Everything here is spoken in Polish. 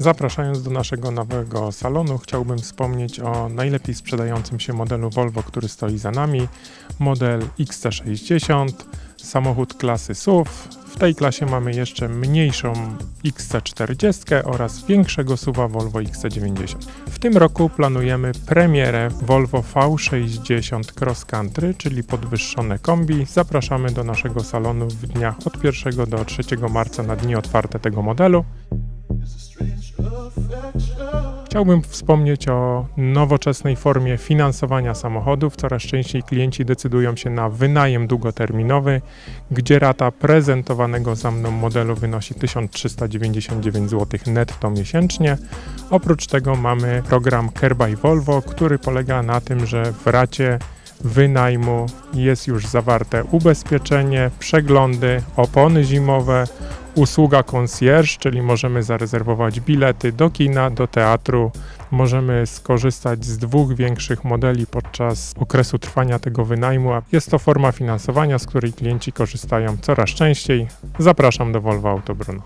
Zapraszając do naszego nowego salonu, chciałbym wspomnieć o najlepiej sprzedającym się modelu Volvo, który stoi za nami. Model XC60, samochód klasy SUV. W tej klasie mamy jeszcze mniejszą XC40 oraz większego SUVa Volvo XC90. W tym roku planujemy premierę Volvo V60 Cross Country, czyli podwyższone kombi. Zapraszamy do naszego salonu w dniach od 1 do 3 marca na dni otwarte tego modelu. Chciałbym wspomnieć o nowoczesnej formie finansowania samochodów. Coraz częściej klienci decydują się na wynajem długoterminowy, gdzie rata prezentowanego za mną modelu wynosi 1399 zł netto miesięcznie. Oprócz tego mamy program Care by Volvo, który polega na tym, że w racie wynajmu jest już zawarte ubezpieczenie, przeglądy, opony zimowe, usługa concierge, czyli możemy zarezerwować bilety do kina, do teatru. Możemy skorzystać z dwóch większych modeli podczas okresu trwania tego wynajmu. Jest to forma finansowania, z której klienci korzystają coraz częściej. Zapraszam do Volvo Auto Bruno.